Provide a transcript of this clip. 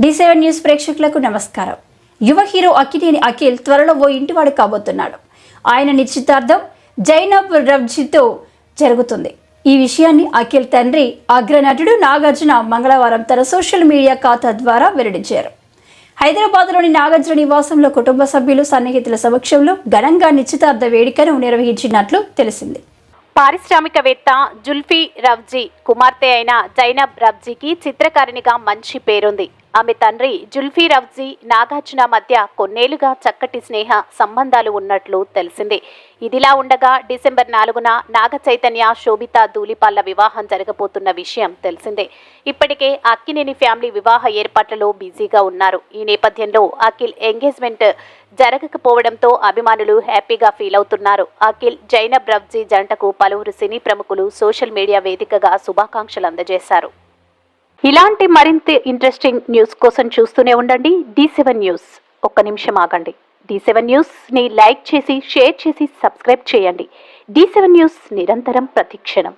D seven news ప్రేక్షకులకు నమస్కారం. యువ హీరో అక్కినేని అఖిల్ త్వరలో ఓ ఇంటివాడు కాబోతున్నాడు. ఆయన నిశ్చితార్థం జైనబ్ రవ్జీతో జరుగుతుంది. ఈ విషయాన్ని అఖిల్ తండ్రి అగ్రనటుడు నాగార్జున మంగళవారం తన సోషల్ మీడియా ఖాతా ద్వారా వెల్లడించారు. హైదరాబాద్లోని నాగార్జున నివాసంలో కుటుంబ సభ్యులు సన్నిహితుల సమక్షంలో ఘనంగా నిశ్చితార్థ వేడుకను నిర్వహించినట్లు తెలిసింది. పారిశ్రామికవేత్త జుల్ఫీ రవ్జీ కుమార్తె అయిన జైనబ్ రవ్జీకి చిత్రకారిణిగా మంచి పేరుంది. ఆమె తండ్రి జుల్ఫీ రవ్జీ నాగార్జున మధ్య కొన్నేళ్ళుగా చక్కటి స్నేహ సంబంధాలు ఉన్నట్లు తెలిసింది. ఇదిలా ఉండగా డిసెంబర్ నాలుగున నాగ చైతన్య శోభిత ధూళిపాళ్ళ వివాహం జరగబోతున్న విషయం తెలిసిందే. ఇప్పటికే అక్కినేని ఫ్యామిలీ వివాహ ఏర్పాట్లలో బిజీగా ఉన్నారు. ఈ నేపథ్యంలో అఖిల్ ఎంగేజ్మెంట్ జరగకపోవడంతో అభిమానులు హ్యాపీగా ఫీల్ అవుతున్నారు. అఖిల్ జైనబ్ రవ్జీ జంటకు పలువురు సినీ ప్రముఖులు సోషల్ మీడియా వేదికగా శుభాకాంక్షలు అందజేశారు. ఇలాంటి మరింత ఇంట్రెస్టింగ్ న్యూస్ కోసం చూస్తూనే ఉండండి. D seven news. ఒక్క నిమిషం ఆగండి. డి సెవెన్ న్యూస్ని లైక్ చేసి షేర్ చేసి సబ్స్క్రైబ్ చేయండి. డి సెవెన్ న్యూస్ నిరంతరం ప్రతిక్షణం.